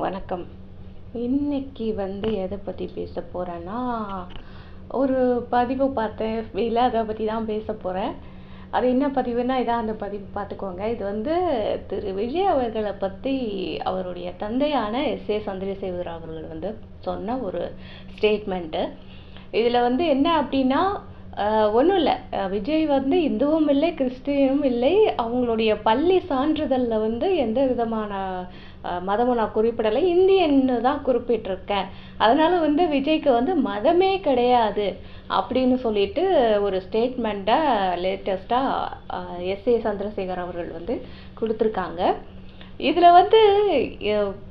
வணக்கம். இன்னைக்கு வந்து எதை பற்றி பேச போகிறேன்னா ஒரு பதிவு பார்த்தேன். FB-ல அதை பற்றி தான் பேச போகிறேன் அது என்ன பதிவுன்னா இதான் அந்த பதிவு பார்த்துக்கோங்க. இது வந்து திரு. விஜய் அவர்களை பற்றி அவருடைய தந்தையான எஸ். ஏ. சந்திரசேகர் அவர்கள் வந்து சொன்ன ஒரு ஸ்டேட்மெண்ட்டு இதில் வந்து என்ன அப்படின்னா ஒன்றும் இல்லை. விஜய் வந்து இந்துவும் இல்லை கிறிஸ்டியனும் இல்லை. அவங்களுடைய பள்ளி சான்றிதழில் வந்து எந்த விதமான மதமும் நான் குறிப்பிடலை இந்தியன்னு தான் குறிப்பிட்டிருக்கேன். அதனால் வந்து விஜய்க்கு வந்து மதமே கிடையாது அப்படின்னு சொல்லிட்டு ஒரு ஸ்டேட்மெண்ட்டை லேட்டஸ்ட்டாக எஸ் ஏ சந்திரசேகர் அவர்கள் வந்து கொடுத்துருக்காங்க. இதில் வந்து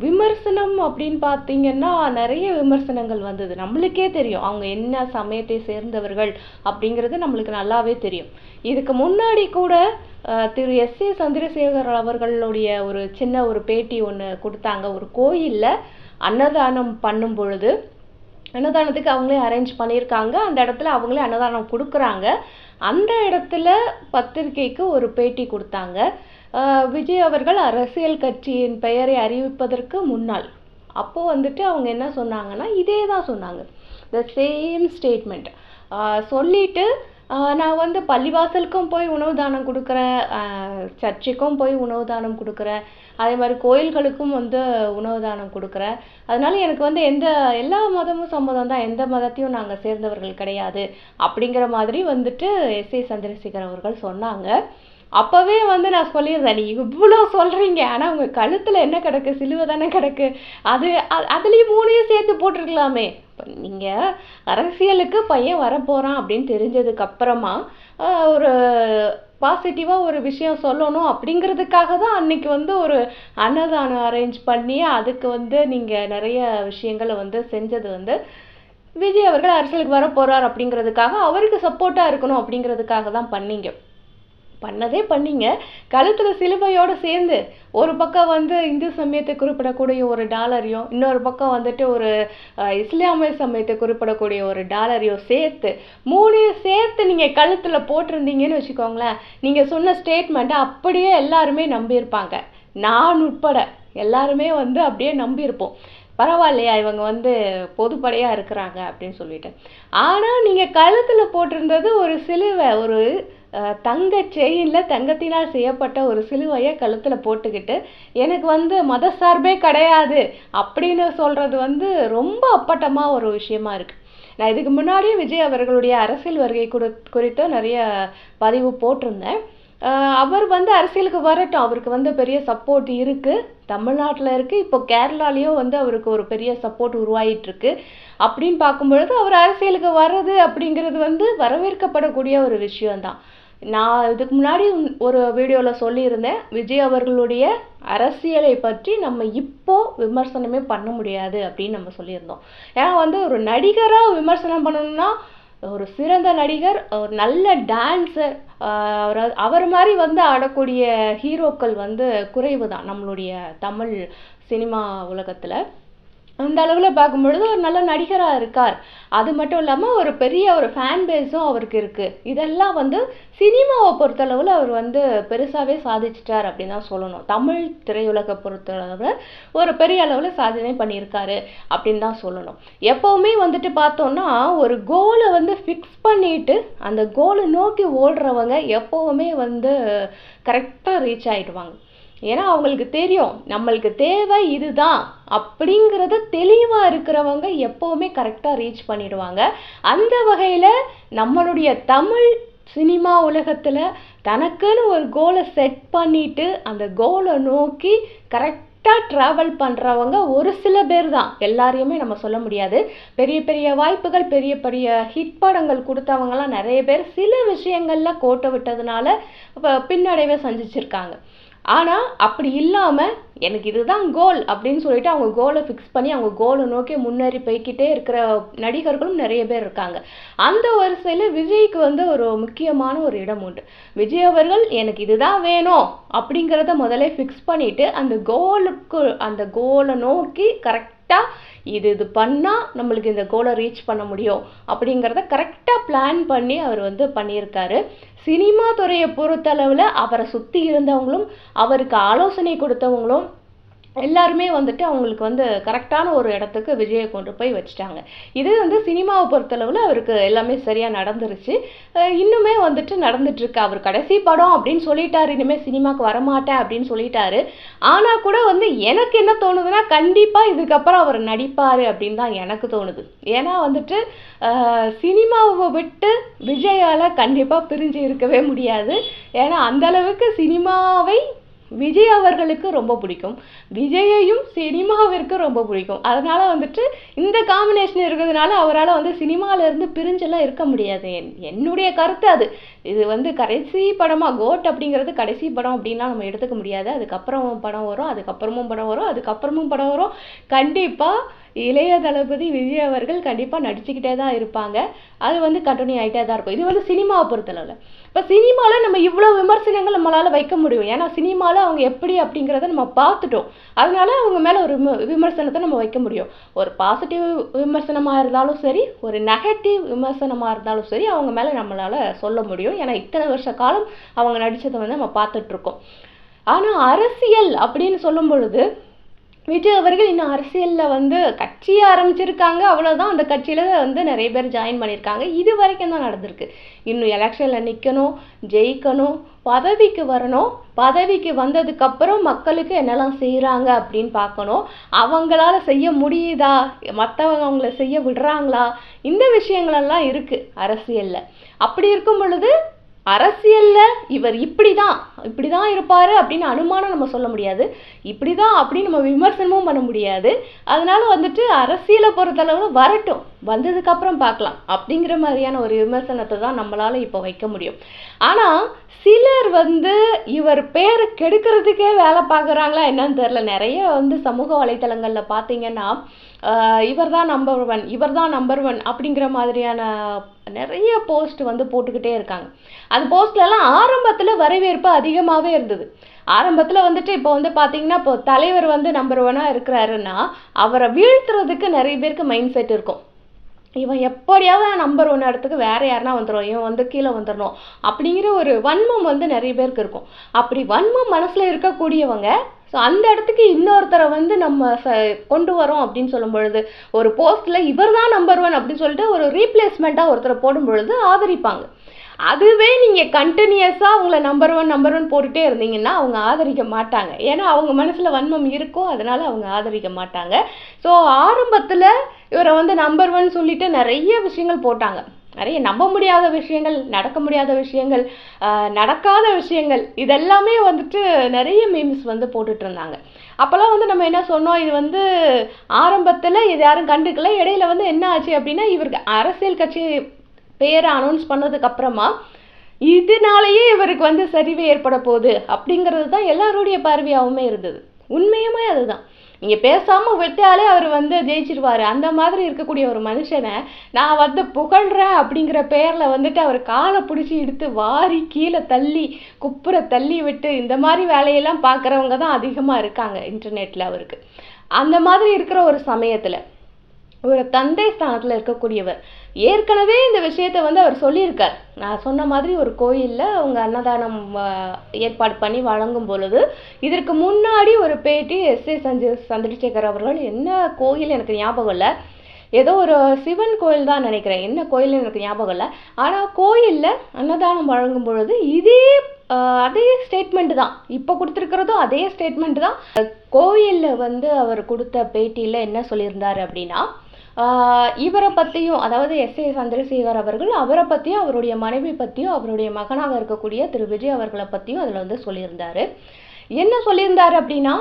விமர்சனம் அப்படின்னு பார்த்தீங்கன்னா நிறைய விமர்சனங்கள் வந்தது. நம்மளுக்கே தெரியும். அவங்க என்ன சமயத்தை சேர்ந்தவர்கள் அப்படிங்கிறது நம்மளுக்கு நல்லாவே தெரியும். இதுக்கு முன்னாடி கூட திரு எஸ் ஏ சந்திரசேகர் அவர்களுடைய ஒரு சின்ன ஒரு பேட்டி ஒன்று கொடுத்தாங்க. ஒரு கோயிலில் அன்னதானம் பண்ணும் பொழுது அன்னதானத்துக்கு அவங்களே அரேஞ்ச் பண்ணியிருக்காங்க. அந்த இடத்துல அவங்களே அன்னதானம் கொடுக்குறாங்க. அந்த இடத்துல பத்திரிக்கைக்கு ஒரு பேட்டி கொடுத்தாங்க. விஜய் அவர்கள் அரசியல் கட்சியின் பெயரை அறிவிப்பதற்கு முன்னால். அப்போது வந்துட்டு அவங்க என்ன சொன்னாங்கன்னா இதே தான் சொன்னாங்க த சேம் ஸ்டேட்மெண்ட் சொல்லிட்டு நான் வந்து பள்ளிவாசலுக்கும் போய் உணவு தானம் கொடுக்குறேன் சர்ச்சைக்கும் சர்ச்சுக்கும் போய் உணவு தானம் கொடுக்குறேன் அதே மாதிரி கோயில்களுக்கும் வந்து உணவு தானம் கொடுக்குறேன். அதனால எனக்கு வந்து எந்த எல்லா மதமும் சம்மதம் தான். எந்த மதத்தையும் நாங்கள் சேர்ந்தவர்கள் கிடையாது. அப்படிங்கிற மாதிரி வந்துட்டு எஸ் ஏ சந்திரசேகர் அவர்கள் சொன்னாங்க. அப்போவே வந்து நான் சொல்லியிருந்தேன் நீ இவ்வளோ சொல்கிறீங்க ஆனால் உங்கள் கழுத்தில் என்ன கிடக்கு? சிலுவை தானே கிடக்கு? அது அதுலேயும் மூணையும் சேர்த்து போட்டிருக்கலாமே. நீங்கள் அரசியலுக்கு பையன் வரப்போகிறான் அப்படின்னு தெரிஞ்சதுக்கப்புறமா ஒரு பாசிட்டிவாக ஒரு விஷயம் சொல்லணும் அப்படிங்கிறதுக்காக தான் அன்னைக்கு வந்து ஒரு அன்னதானம் அரேஞ்ச் பண்ணி அதுக்கு வந்து நீங்கள் நிறைய விஷயங்களை வந்து செஞ்சது வந்து விஜய் அவர்கள் அரசியலுக்கு வர அப்படிங்கிறதுக்காக அவருக்கு சப்போர்ட்டாக இருக்கணும் அப்படிங்கிறதுக்காக தான் பண்ணீங்க. பண்ணதே பண்ணீங்க. கழுத்தில் சிலுவையோடு சேர்ந்து ஒரு பக்கம் வந்து இந்து சமயத்தை குறிப்பிடக்கூடிய ஒரு டாலரையும் இன்னொரு பக்கம் வந்துட்டு ஒரு இஸ்லாமிய சமயத்தை குறிப்பிடக்கூடிய ஒரு டாலரையும் சேர்த்து மூணையும் சேர்த்து நீங்கள் கழுத்தில் போட்டிருந்தீங்கன்னு வச்சுக்கோங்களேன் நீங்கள் சொன்ன ஸ்டேட்மெண்ட்டை அப்படியே எல்லாருமே நம்பியிருப்பாங்க. நான் உட்பட எல்லாருமே வந்து அப்படியே நம்பியிருப்போம். பரவாயில்லையா இவங்க வந்து பொதுப்படையாக இருக்கிறாங்க அப்படின்னு சொல்லிட்டு. ஆனால் நீங்கள் கழுத்தில் போட்டிருந்தது ஒரு சிலுவை ஒரு தங்க செயினில் தங்கத்தினால் செய்யப்பட்ட ஒரு சிலுவையை கழுத்தில் போட்டுக்கிட்டு எனக்கு வந்து மத சார்பே கிடையாது அப்படின்னு சொல்கிறது வந்து ரொம்ப அப்பட்டமாக ஒரு விஷயமா இருக்குது நான் இதுக்கு முன்னாடியே விஜய் அவர்களுடைய அரசியல் வருகை குறி குறித்து நிறைய பதிவு போட்டிருந்தேன். அவர் வந்து அரசியலுக்கு வரட்டும். அவருக்கு வந்து பெரிய சப்போர்ட் இருக்குது தமிழ்நாட்டில் இருக்குது இப்போ கேரளாலேயும் வந்து அவருக்கு ஒரு பெரிய சப்போர்ட் உருவாயிட்டுருக்கு. அப்படின்னு பார்க்கும்பொழுது அவர் அரசியலுக்கு வர்றது அப்படிங்கிறது வந்து வரவேற்கப்படக்கூடிய ஒரு விஷயம்தான். நான் இதுக்கு முன்னாடி ஒரு வீடியோவில் சொல்லியிருந்தேன் விஜய் அவர்களுடைய அரசியலை பற்றி நம்ம இப்போ விமர்சனமே பண்ண முடியாது அப்படின்னு நம்ம சொல்லியிருந்தோம். ஏன்னா வந்து ஒரு நடிகராக விமர்சனம் பண்ணணும்னா ஒரு சிறந்த நடிகர் ஒரு நல்ல டான்ஸர் அவர் அவர் மாதிரி வந்து ஆடக்கூடிய ஹீரோக்கள் வந்து குறைவு தான் நம்மளுடைய தமிழ் சினிமா உலகத்தில். அந்த அளவில் பார்க்கும்பொழுது ஒரு நல்ல நடிகராக இருக்கார். அது மட்டும் இல்லாமல் ஒரு பெரிய ஒரு ஃபேன் பேஸும் அவருக்கு இருக்குது இதெல்லாம் வந்து சினிமாவை பொறுத்தளவில் அவர் வந்து பெருசாகவே சாதிச்சிட்டார் அப்படின்னு தான் சொல்லணும். தமிழ் திரையுலகை பொறுத்தளவில் ஒரு பெரிய அளவில் சாதனை பண்ணியிருக்காரு அப்படின்னு தான் சொல்லணும். எப்போவுமே வந்துட்டு பார்த்தோம்னா ஒரு கோலை வந்து ஃபிக்ஸ் பண்ணிட்டு அந்த கோலை நோக்கி ஓடுறவங்க எப்போவுமே வந்து கரெக்டாக ரீச் ஆகிடுவாங்க ஏன்னா அவங்களுக்கு தெரியும் நம்மளுக்கு தேவை இதுதான். அப்படிங்கிறத தெளிவாக இருக்கிறவங்க எப்போவுமே கரெக்டாக ரீச் பண்ணிடுவாங்க. அந்த வகையில் நம்மளுடைய தமிழ் சினிமா உலகத்தில் தனக்குன்னு ஒரு கோலை செட் பண்ணிட்டு அந்த கோலை நோக்கி கரெக்டாக ட்ராவல் பண்ணுறவங்க ஒரு சில பேர் தான். எல்லாரையுமே நம்ம சொல்ல முடியாது. பெரிய பெரிய வாய்ப்புகள் பெரிய பெரிய ஹிட் படங்கள் கொடுத்தவங்கலாம் நிறைய பேர் சில விஷயங்கள்லாம் கோட்டை விட்டதுனால பின்னடைவை சந்திச்சிருக்காங்க. ஆனால் அப்படி இல்லாமல் எனக்கு இதுதான் கோல் அப்படின்னு சொல்லிட்டு அவங்க கோலை ஃபிக்ஸ் பண்ணி அவங்க கோலை நோக்கி முன்னேறி போய்கிட்டே இருக்கிற நடிகர்களும் நிறைய பேர் இருக்காங்க. அந்த வரிசையில் விஜய்க்கு வந்து ஒரு முக்கியமான ஒரு இடம் உண்டு. விஜய் அவர்கள் எனக்கு இதுதான் வேணும் அப்படிங்கிறத முதல்ல ஃபிக்ஸ் பண்ணிட்டு அந்த கோலுக்கு அந்த கோலை நோக்கி கரெக்ட் கரெக்டாக இது இது பண்ணால் நம்மளுக்கு இந்த கோலை ரீச் பண்ண முடியும் அப்படிங்கிறத கரெக்டாக பிளான் பண்ணி அவர் வந்து பண்ணியிருக்காரு. சினிமா துறையை பொறுத்தளவில் அவரை சுற்றி இருந்தவங்களும் அவருக்கு ஆலோசனை கொடுத்தவங்களும் எல்லாருமே வந்துட்டு அவங்களுக்கு வந்து கரெக்டான ஒரு இடத்துக்கு விஜயை கொண்டு போய் வச்சுட்டாங்க. இது வந்து சினிமாவை பொறுத்தளவில் அவருக்கு எல்லாமே சரியாக நடந்துருச்சு. இன்னுமே வந்துட்டு நடந்துட்டுருக்கு. அவர் கடைசி படம் அப்படின்னு சொல்லிட்டாரு. இனிமேல் சினிமாவுக்கு வரமாட்டேன் அப்படின்னு சொல்லிட்டாரு. ஆனால் கூட வந்து எனக்கு என்ன தோணுதுன்னா கண்டிப்பாக இதுக்கப்புறம் அவர் நடிப்பார் அப்படின்னு தான் எனக்கு தோணுது. ஏன்னா வந்துட்டு சினிமாவை விட்டு விஜயால் கண்டிப்பாக பிரிஞ்சு இருக்கவே முடியாது. ஏன்னா அந்த அளவுக்கு சினிமாவை விஜய் அவர்களுக்கு ரொம்ப பிடிக்கும். விஜயையும் சினிமாவிற்கு ரொம்ப பிடிக்கும். அதனால் வந்துட்டு இந்த காம்பினேஷன் இருக்கிறதுனால அவரால் வந்து சினிமாவிலேருந்து பிரிஞ்செல்லாம் இருக்க முடியாது. என்- என்னுடைய கருத்து அது. இது வந்து கடைசி படமாக கோட் அப்படிங்கிறது கடைசி படம் அப்படின்லாம் நம்ம எடுத்துக்க முடியாது. அதுக்கப்புறம் படம் வரும் அதுக்கப்புறமும் படம் வரும் அதுக்கப்புறமும் படம் வரும். கண்டிப்பாக இளைய தளபதி விஜய் அவர்கள் கண்டிப்பாக நடிச்சுக்கிட்டே தான் இருப்பாங்க. அது வந்து கண்டினியூ ஆகிட்டே தான் இருக்கும். இது வந்து சினிமாவை பொறுத்தளவில். இப்போ சினிமாவில் நம்ம இவ்வளோ விமர்சனங்கள் நம்மளால் வைக்க முடியும். ஏன்னா சினிமாவில் அவங்க எப்படி அப்படிங்கிறத நம்ம பார்த்துட்டோம். அதனால அவங்க மேலே ஒரு விம- விமர்சனத்தை நம்ம வைக்க முடியும். ஒரு பாசிட்டிவ் விமர்சனமாக இருந்தாலும் சரி ஒரு நெகட்டிவ் விமர்சனமாக இருந்தாலும் சரி அவங்க மேலே நம்மளால் சொல்ல முடியும். ஏன்னா இத்தனை வருஷ காலம் அவங்க நடித்ததை வந்து நம்ம பார்த்துட்ருக்கோம் ஆனால் அரசியல் அப்படின்னு சொல்லும் பொழுது விஜய் அவர்கள் இன்னும் அரசியலில் வந்து கட்சி ஆரம்பிச்சிருக்காங்க. அவ்வளோதான் அந்த கட்சியில் வந்து நிறைய பேர் ஜாயின் பண்ணியிருக்காங்க. இது வரைக்கும் தான் நடந்திருக்கு. இன்னும் எலெக்ஷனில் நிற்கணும் ஜெயிக்கணும் பதவிக்கு வரணும். பதவிக்கு வந்ததுக்கப்புறம் மக்களுக்கு என்னெல்லாம் செய்கிறாங்க அப்படின்னு பார்க்கணும். அவங்களால செய்ய முடியுதா? மற்றவங்க அவங்கள செய்ய விடுறாங்களா? இந்த விஷயங்களெல்லாம் இருக்குது அரசியலில். அப்படி இருக்கும் பொழுது அரசியலில் இவர் இப்படி தான் இப்படி தான் இருப்பார் அப்படின்னு அனுமானம் நம்ம சொல்ல முடியாது. இப்படி தான் அப்படின்னு நம்ம விமர்சனமும் பண்ண முடியாது. அதனால வந்துட்டு அரசியலை பொறுத்தளவு வரட்டும். வந்ததுக்கு அப்புறம் பார்க்கலாம். அப்படிங்கிற மாதிரியான ஒரு விமர்சனத்தை தான் நம்மளால இப்போ வைக்க முடியும். ஆனா சிலர் வந்து இவர் பேரை கெடுக்கிறதுக்கே வேலை பார்க்குறாங்களா என்னன்னு தெரியல. நிறைய வந்து சமூக வலைத்தளங்களில் பார்த்தீங்கன்னா இவர் தான் நம்பர் ஒன் இவர் தான் நம்பர் ஒன் அப்படிங்கிற மாதிரியான நிறைய போஸ்ட் வந்து போட்டுக்கிட்டே இருக்காங்க. அந்த போஸ்ட்லலாம் ஆரம்பத்தில் வரவேற்பு அதிகமாகவே இருந்தது. ஆரம்பத்தில் வந்துட்டு இப்போ வந்து பார்த்தீங்கன்னா இப்போ தலைவர் வந்து நம்பர் ஒன்னாக இருக்கிறாருன்னா அவரை வீழ்த்துறதுக்கு நிறைய பேருக்கு மைண்ட் செட் இருக்கும். இவன் எப்படியாவது நம்பர் ஒன் இடத்துக்கு வேற யாருனா வந்துடும் இவன் வந்து கீழே வந்துடணும் அப்படிங்கிற ஒரு வன்மம் வந்து நிறைய பேருக்கு இருக்கும். அப்படி வன்மம் மனசில் இருக்கக்கூடியவங்க ஸோ அந்த இடத்துக்கு இன்னொருத்தரை வந்து நம்ம ச கொண்டு வரோம் அப்படின்னு சொல்லும் பொழுது ஒரு போஸ்ட்டில் இவர் தான் நம்பர் ஒன் அப்படின்னு சொல்லிட்டு ஒரு ரீப்ளேஸ்மெண்ட்டாக ஒருத்தரை போடும் பொழுது ஆதரிப்பாங்க. அதுவே நீங்கள் கண்டினியூஸாக அவங்கள நம்பர் ஒன் நம்பர் ஒன் போட்டுட்டே இருந்தீங்கன்னா அவங்க ஆதரிக்க மாட்டாங்க. ஏன்னா அவங்க மனசில் வன்மம் இருக்கும் அதனால் அவங்க ஆதரிக்க மாட்டாங்க. ஸோ ஆரம்பத்தில் இவரை வந்து நம்பர் ஒன் சொல்லிட்டு நிறைய விஷயங்கள் போட்டாங்க. நிறைய நம்ப முடியாத விஷயங்கள் நடக்க முடியாத விஷயங்கள் நடக்காத விஷயங்கள் இதெல்லாமே வந்துட்டு நிறைய மீம்ஸ் வந்து போட்டுட்டு இருந்தாங்க. அப்போல்லாம் வந்து நம்ம என்ன சொன்னோம்? இது வந்து ஆரம்பத்தில் இது யாரும் கண்டுக்கல. இடையில வந்து என்ன ஆச்சு அப்படின்னா இவருக்கு அரசியல் கட்சி பேரை அனௌன்ஸ் பண்ணதுக்கு அப்புறமா இதனாலேயே இவருக்கு வந்து சரிவு ஏற்பட போகுது அப்படிங்கிறது தான் எல்லாருடைய பார்வையாகவுமே இருந்தது. உண்மையுமே அதுதான். நீங்கள் பேசாமல் விட்டாலே அவர் வந்து ஜெயிச்சிருவார். அந்த மாதிரி இருக்கக்கூடிய ஒரு மனுஷனை நான் வந்து புகழ்கிறேன் அப்படிங்கிற பேரில் வந்துட்டு அவர் காலை பிடிச்சி எடுத்து வாரி கீழே தள்ளி குப்புற தள்ளி விட்டு இந்த மாதிரி வேலையெல்லாம் பார்க்குறவங்க தான் அதிகமாக இருக்காங்க இன்டர்நெட்டில் அவருக்கு. அந்த மாதிரி இருக்கிற ஒரு சமயத்தில் ஒரு தந்தை ஸ்தானத்தில் இருக்கக்கூடியவர். ஏற்கனவே இந்த விஷயத்த வந்து அவர் சொல்லியிருக்கார். நான் சொன்ன மாதிரி ஒரு கோயிலில் அவங்க அன்னதானம் ஏற்பாடு பண்ணி வழங்கும் பொழுது இதற்கு முன்னாடி ஒரு பேட்டி எஸ் ஏ சஞ்சய் சந்திரசேகர் அவர்கள் என்ன கோயில் எனக்கு ஞாபகம் இல்லை. ஏதோ ஒரு சிவன் கோயில் தான் நினைக்கிறேன். என்ன கோயில் எனக்கு ஞாபகம் இல்லை. ஆனால் கோயிலில் அன்னதானம் வழங்கும் பொழுது இதே அதே ஸ்டேட்மெண்ட் தான். இப்போ கொடுத்துருக்கிறதும் அதே ஸ்டேட்மெண்ட் தான். கோயிலில் வந்து அவர் கொடுத்த பேட்டியில் என்ன சொல்லியிருந்தார் அப்படின்னா இவரை பற்றியும் அதாவது எஸ் ஏ சந்திரசேகர் அவர்கள் அவரை பற்றியும் அவருடைய மனைவி பற்றியும் அவருடைய மகனாக இருக்கக்கூடிய திரு விஜய் அவர்களை பற்றியும் அதில் வந்து சொல்லியிருந்தார். என்ன சொல்லியிருந்தார் அப்படின்னா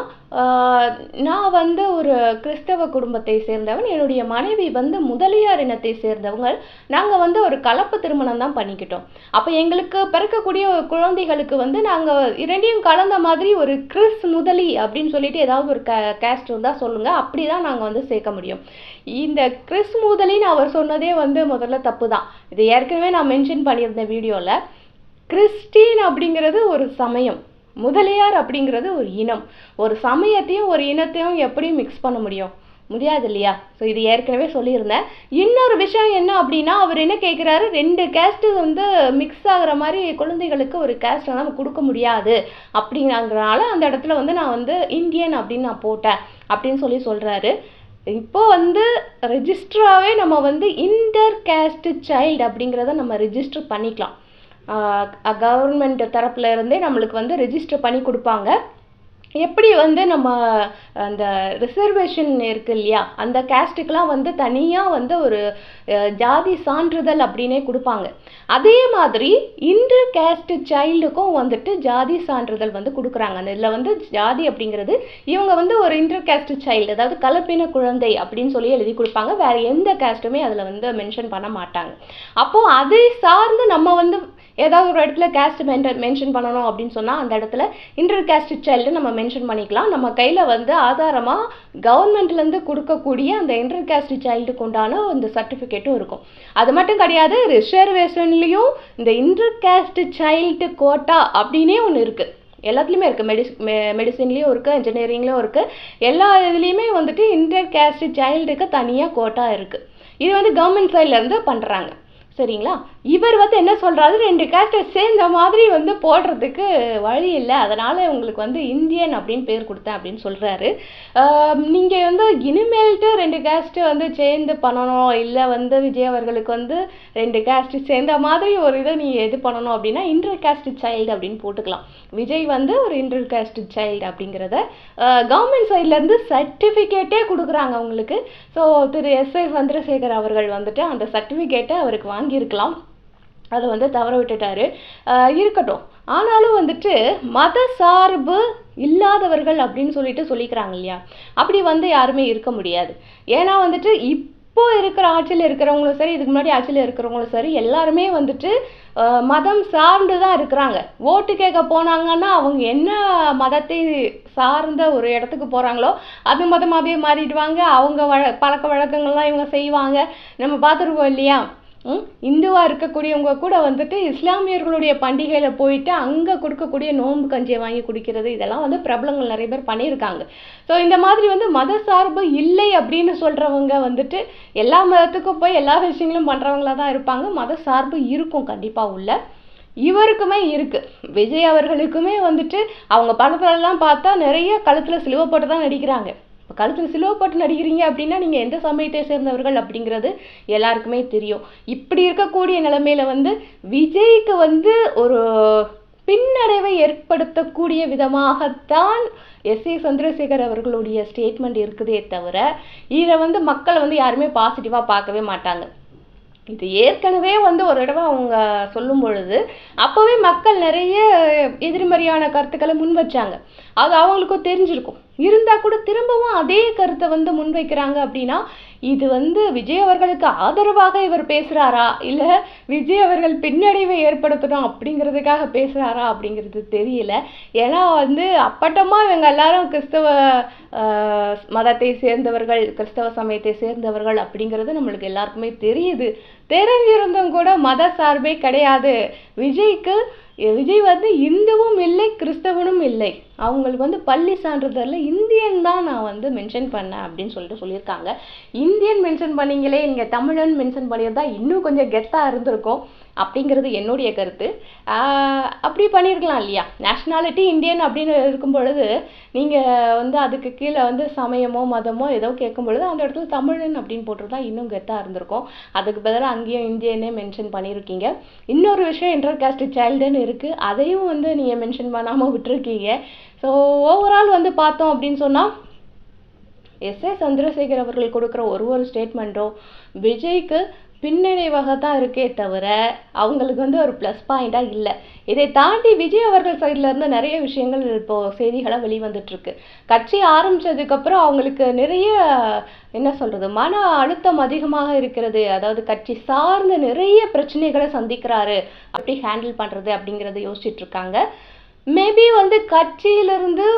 நான் வந்து ஒரு கிறிஸ்தவ குடும்பத்தை சேர்ந்தவன். என்னுடைய மனைவி வந்து முதலியார் இனத்தை சேர்ந்தவங்க. நாங்கள் வந்து ஒரு கலப்பு திருமணம் தான் பண்ணிக்கிட்டோம். அப்போ எங்களுக்கு பிறக்கக்கூடிய குழந்தைகளுக்கு வந்து நாங்கள் இரண்டையும் கலந்த மாதிரி ஒரு கிறிஸ் முதலி அப்படின்னு சொல்லிட்டு ஏதாவது ஒரு க கேஸ்ட் இருந்தால் சொல்லுங்கள் அப்படி தான் நாங்கள் வந்து சேர்க்க முடியும். இந்த கிறிஸ் முதலின்னு அவர் சொன்னதே வந்து முதல்ல தப்பு தான். இது ஏற்கனவே நான் மென்ஷன் பண்ணியிருந்தேன் வீடியோவில் கிறிஸ்டின் அப்படிங்கிறது ஒரு சமயம். முதலியார் அப்படிங்கிறது ஒரு இனம். ஒரு சமயத்தையும் ஒரு இனத்தையும் எப்படியும் மிக்ஸ் பண்ண முடியும்? முடியாது இல்லையா? ஸோ இது ஏற்கனவே சொல்லியிருந்தேன். இன்னொரு விஷயம் என்ன அப்படின்னா அவர் என்ன கேட்குறாரு ரெண்டு கேஸ்ட்டு வந்து மிக்ஸ் ஆகிற மாதிரி குழந்தைகளுக்கு ஒரு கேஸ்ட்டை நம்ம கொடுக்க முடியாது. அப்படிங்கிறனால அந்த இடத்துல வந்து நான் வந்து இந்தியன் அப்படின்னு நான் போட்டேன் அப்படின்னு சொல்லி சொல்கிறாரு இப்போ வந்து ரெஜிஸ்டராகவே நம்ம வந்து இன்டர் கேஸ்ட் சைல்டு அப்படிங்கிறத நம்ம ரெஜிஸ்டர் பண்ணிக்கலாம். கவர்மெண்ட் தரப்புல இருந்தே நம்மளுக்கு வந்து ரிஜிஸ்டர் பண்ணி கொடுப்பாங்க. எப்படி வந்து நம்ம அந்த ரிசர்வேஷன் இருக்கு இல்லையா? அந்த கேஸ்ட்டுக்கெலாம் வந்து தனியாக வந்து ஒரு ஜாதி சான்றிதழ் அப்படின்னே கொடுப்பாங்க. அதே மாதிரி இன்று கேஸ்ட் சைல்டுக்கும் வந்துட்டு ஜாதி சான்றிதழ் வந்து கொடுக்குறாங்க. அந்த இதில் வந்து ஜாதி அப்படிங்கிறது இவங்க வந்து ஒரு இன்டர் கேஸ்ட் சைல்டு அதாவது கலப்பின குழந்தை அப்படின்னு சொல்லி எழுதி கொடுப்பாங்க. வேற எந்த கேஸ்ட்டுமே அதில் வந்து மென்ஷன் பண்ண மாட்டாங்க. அப்போது அதை சார்ந்து நம்ம வந்து ஏதாவது ஒரு இடத்துல கேஸ்ட் மென்டன் மென்ஷன் பண்ணணும் அப்படின்னு சொன்னால் அந்த இடத்துல இன்டர் கேஸ்ட் சைல்டு நம்ம மென்ஷன் பண்ணிக்கலாம். நம்ம கையில் வந்து ஆதாரமாக கவர்மெண்ட்லேருந்து கொடுக்கக்கூடிய அந்த இன்டர் கேஸ்ட் சைல்டுக்கு உண்டான அந்த சர்டிஃபிகேட்டும் இருக்கும். அது மட்டும் கிடையாது ரிசர்வேஷன்லேயும் இந்த இன்டர் கேஸ்ட் சைல்டு கோட்டா அப்படின்னே ஒன்று இருக்குது எல்லாத்துலேயுமே இருக்குது மெடிஸ் மெ மெடிசின்லேயும் இருக்குது இன்ஜினியரிங்லேயும் இருக்குது எல்லா இதுலேயுமே வந்துட்டு இன்டர் கேஸ்ட் சைல்டுக்கு தனியாக கோட்டா இருக்குது இது வந்து கவர்மெண்ட் சைட்லேருந்து பண்ணுறாங்க சரிங்களா? இவர் வந்து என்ன சொல்கிறாரு ரெண்டு கேஸ்ட்டை சேர்ந்த மாதிரி வந்து போடுறதுக்கு வழி இல்லை. அதனால் உங்களுக்கு வந்து இந்தியன் அப்படின்னு பேர் கொடுத்தேன் அப்படின்னு சொல்கிறாரு நீங்கள் வந்து இனிமேல்ட்டு ரெண்டு கேஸ்ட்டு வந்து சேர்ந்து பண்ணணும். இல்லை வந்து விஜய் அவர்களுக்கு வந்து ரெண்டு கேஸ்ட்டு சேர்ந்த மாதிரி ஒரு இதை நீ எது பண்ணணும் அப்படின்னா இன்டர் கேஸ்ட் சைல்டு அப்படின்னு போட்டுக்கலாம். விஜய் வந்து ஒரு இன்டர் கேஸ்ட் சைல்டு அப்படிங்கிறத கவர்மெண்ட் சைட்லேருந்து சர்டிஃபிகேட்டே கொடுக்குறாங்க அவங்களுக்கு. So Thiru S I Chandrasekhar அவர்கள் வந்துட்டு அந்த சர்டிஃபிகேட்டை அவருக்கு வாங்கியிருக்கலாம். அதை வந்து தவற விட்டுட்டாரு. இருக்கட்டும். ஆனாலும் வந்துட்டு மத சார்பு இல்லாதவர்கள் அப்படின்னு சொல்லிட்டு சொல்லிக்கிறாங்க இல்லையா? அப்படி வந்து யாருமே இருக்க முடியாது. ஏன்னா வந்துட்டு இப்போ இருக்கிற ஆட்சியில் இருக்கிறவங்களும் சரி இதுக்கு முன்னாடி ஆட்சியில் இருக்கிறவங்களும் சரி எல்லாருமே வந்துட்டு மதம் சார்ந்து தான் இருக்கிறாங்க. ஓட்டு கேட்க போனாங்கன்னா அவங்க என்ன மதத்தை சார்ந்த ஒரு இடத்துக்கு போகிறாங்களோ அது மதமாகவே மாறிடுவாங்க. அவங்க வழ பழக்க வழக்கங்கள்லாம் இவங்க செய்வாங்க. நம்ம பார்த்துருக்கோம் இல்லையா? இந்துவாக இருக்கக்கூடியவங்க கூட வந்துட்டு இஸ்லாமியர்களுடைய பண்டிகையில் போயிட்டு அங்கே கொடுக்கக்கூடிய நோன்பு கஞ்சியை வாங்கி குடிக்கிறது இதெல்லாம் வந்து பிரபலங்கள் நிறைய பேர் பண்ணியிருக்காங்க. ஸோ இந்த மாதிரி வந்து மத சார்பு இல்லை அப்படின்னு சொல்கிறவங்க வந்துட்டு எல்லா மதத்துக்கும் போய் எல்லா விஷயங்களும் பண்ணுறவங்களா தான் இருப்பாங்க. மத சார்பு இருக்கும் கண்டிப்பாக உள்ள. இவருக்குமே இருக்குது விஜய் அவர்களுக்குமே வந்துட்டு அவங்க படத்துலலாம் பார்த்தா நிறைய கழுத்தில் சிலுவை போட்டு தான் நடிக்கிறாங்க. இப்போ கழுத்தில் சிலுவை போட்டு நடிக்கிறீங்க அப்படின்னா நீங்கள் எந்த சமயத்தை சேர்ந்தவர்கள் அப்படிங்கிறது எல்லாருக்குமே தெரியும். இப்படி இருக்கக்கூடிய நிலைமையில வந்து விஜய்க்கு வந்து ஒரு பின்னடைவை ஏற்படுத்தக்கூடிய விதமாகத்தான் எஸ் ஏ சந்திரசேகர் அவர்களுடைய ஸ்டேட்மெண்ட் இருக்குதே தவிர இதை வந்து மக்கள் வந்து யாருமே பாசிட்டிவாக பார்க்கவே மாட்டாங்க. இது ஏற்கனவே வந்து ஒரு தடவை அவங்க சொல்லும் பொழுது அப்போவே மக்கள் நிறைய எதிர்மறையான கருத்துக்களை முன் வச்சாங்க அது அவங்களுக்கும் தெரிஞ்சிருக்கும். இருந்தால் கூட திரும்பவும் அதே கருத்தை வந்து முன்வைக்கிறாங்க அப்படின்னா இது வந்து விஜய் அவர்களுக்கு ஆதரவாக இவர் பேசுகிறாரா இல்லை விஜய் அவர்கள் பின்னடைவை ஏற்படுத்தணும் அப்படிங்கிறதுக்காக பேசுகிறாரா அப்படிங்கிறது தெரியல. ஏன்னா வந்து அப்பட்டமாக இவங்க எல்லாரும் கிறிஸ்தவ மதத்தை சேர்ந்தவர்கள் கிறிஸ்தவ சமயத்தை சேர்ந்தவர்கள் அப்படிங்கிறது நம்மளுக்கு எல்லாருக்குமே தெரியுது. தெரிஞ்சிருந்தும் கூட மத சார்பே கிடையாது. விஜய்க்கு விஜய் வந்து இந்துவும் இல்லை கிறிஸ்தவனும் இல்லை. அவங்களுக்கு வந்து பள்ளி சான்றிதழில் இந்தியன் தான் நான் வந்து மென்ஷன் பண்ணேன் அப்படின்னு சொல்லிட்டு சொல்லியிருக்காங்க. இந்தியன் மென்ஷன் பண்ணீங்களே நீங்கள் தமிழன் மென்ஷன் பண்ணியிருந்தா இன்னும் கொஞ்சம் கெத்தாக இருந்திருக்கும். அப்படிங்கிறது என்னுடைய கருத்து. அப்படி பண்ணியிருக்கலாம் இல்லையா? நேஷ்னாலிட்டி இந்தியன் அப்படின்னு இருக்கும் பொழுது நீங்கள் வந்து அதுக்கு கீழே வந்து சமயமோ மதமோ ஏதோ கேட்கும் பொழுது அந்த இடத்துல தமிழன் அப்படின்னு போட்டிருந்தா இன்னும் கெத்தாக இருந்திருக்கும். அதுக்கு பதிலாக அங்கேயும் இந்தியனே மென்ஷன் பண்ணியிருக்கீங்க இன்னொரு விஷயம் இன்டர் காஸ்ட் சைல்டுன்னு இருக்குது அதையும் வந்து நீங்கள் மென்ஷன் பண்ணாமல் விட்டுருக்கீங்க. ஸோ ஓவரால் வந்து பார்த்தோம் அப்படின்னு சொன்னால் எஸ் ஏ சந்திரசேகர் அவர்கள் கொடுக்குற ஒரு ஒரு ஸ்டேட்மெண்ட்டும் விஜய்க்கு பின்னடைவாக தான் இருக்கே தவிர அவங்களுக்கு வந்து ஒரு ப்ளஸ் பாயிண்ட்டாக இல்லை. இதை தாண்டி விஜய் அவர்கள் சைட்லேருந்து நிறைய விஷயங்கள் இப்போது செய்திகளாக வெளிவந்துட்டுருக்கு. கட்சி ஆரம்பித்ததுக்கப்புறம் அவங்களுக்கு நிறைய என்ன சொல்கிறது மன அழுத்தம் அதிகமாக இருக்கிறது. அதாவது கட்சி சார்ந்த நிறைய பிரச்சனைகளை சந்திக்கிறாரு. அப்படி ஹேண்டில் பண்ணுறது அப்படிங்கிறத யோசிச்சுட்ருக்காங்க மேபி வந்து கட்சியிலிருந்து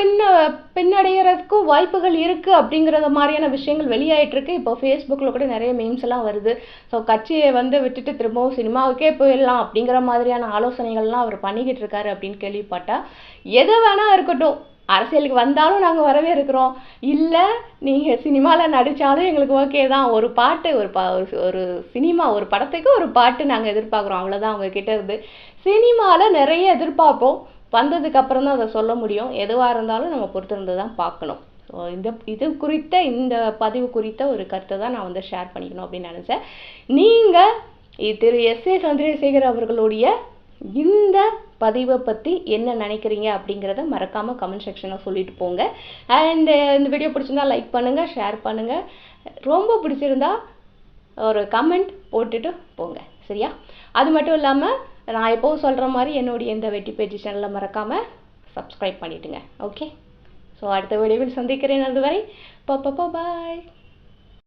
பின்ன பின்னடைகிறதுக்கும் வாய்ப்புகள் இருக்குது அப்படிங்கிறத மாதிரியான விஷயங்கள் வெளியாயிட்டுருக்கு. இப்போ ஃபேஸ்புக்கில் கூட நிறைய மீம்ஸ் எல்லாம் வருது. ஸோ கட்சியை வந்து விட்டுட்டு திரும்பவும் சினிமாவுக்கே போயிடலாம் அப்படிங்கிற மாதிரியான ஆலோசனைகள்லாம் அவர் பண்ணிக்கிட்டு இருக்காரு அப்படின்னு கேள்விப்பட்டா எது வேணா இருக்கட்டும். அரசியலுக்கு வந்தாலும் நாங்கள் வரவே இருக்கிறோம் இல்லை நீங்கள் சினிமாவில் நடித்தாலும் எங்களுக்கு ஓகே தான். ஒரு பாட்டு ஒரு பா ஒரு- ஒரு சினிமா ஒரு படத்துக்கு ஒரு பாட்டு நாங்கள் எதிர்பார்க்குறோம். அவ்வளோதான் அவங்க கிட்ட இருந்து. சினிமாவில் நிறைய எதிர்பார்ப்போம். வந்ததுக்கு அப்புறம் தான் அதை சொல்ல முடியும். எதுவாக இருந்தாலும் நம்ம பொறுத்திருந்து தான் பார்க்கணும். ஸோ இந்த இது குறித்த இந்த பதிவு குறித்த ஒரு கருத்தை தான் நான் வந்து ஷேர் பண்ணிக்கணும் அப்படின்னு நினச்சேன். நீங்கள் திரு எஸ் ஏ சந்திரசேகர் அவர்களுடைய இந்த பதிவை பற்றி என்ன நினைக்கிறீங்க அப்படிங்கிறத மறக்காமல் கமெண்ட் செக்ஷனில் சொல்லிட்டு போங்க. அண்ட் இந்த வீடியோ பிடிச்சிருந்தா லைக் பண்ணுங்கள் ஷேர் பண்ணுங்கள் ரொம்ப பிடிச்சிருந்தா ஒரு கமெண்ட் போட்டுட்டு போங்க. சரியா? அது மட்டும் இல்லாமல் நான் எப்போவும் சொல்கிற மாதிரி என்னுடைய இந்த வெட்டி பேஜ் சேனலை மறக்காமல் சப்ஸ்கிரைப் பண்ணிவிடுங்க ஓகே ஸோ அடுத்த வீடியோவில் சந்திக்கிறேன் அதுவரை. பாப்பா பாய்